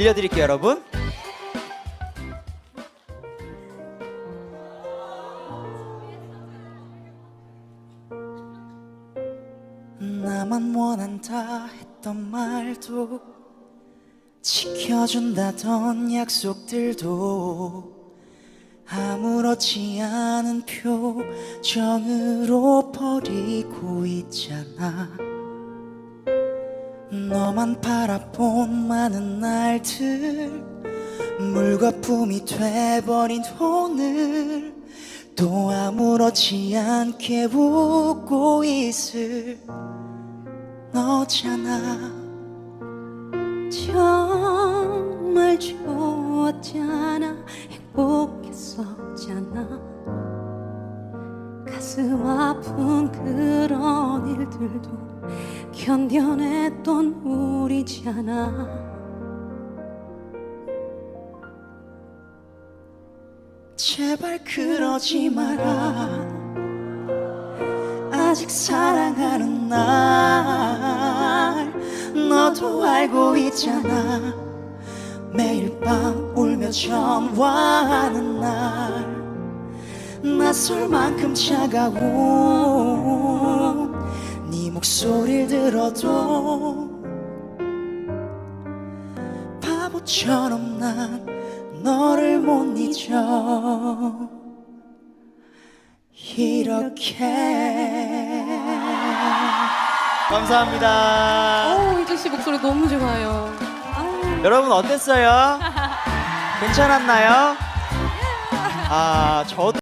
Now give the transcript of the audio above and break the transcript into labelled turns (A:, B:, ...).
A: 들려드릴게요, 여러분. 나만 원한다 했던 말도 지켜준다던 약속들도 아무렇지 않은 표정으로 버리고 있잖아 너만 바라본 많은 날들. 물거품이 돼버린 오늘. 또 아무렇지 않게 웃고 있을 너잖아.
B: 정말 좋았잖아. 행복했었잖아 가슴 아픈 그런 일들도 견뎌냈던 우리잖아.
A: 제발 그러지 마라. 아직 사랑하는 날 너도 알고 있잖아. 매일 밤 울며 전화하는 날 낯설 만큼 차가운 네 목소리를 들어도 바보처럼 난 너를 못 잊어 이렇게 감사합니다
B: 오 이재 씨 목소리 너무 좋아요 아유.
A: 여러분 어땠어요? 괜찮았나요? 아 저도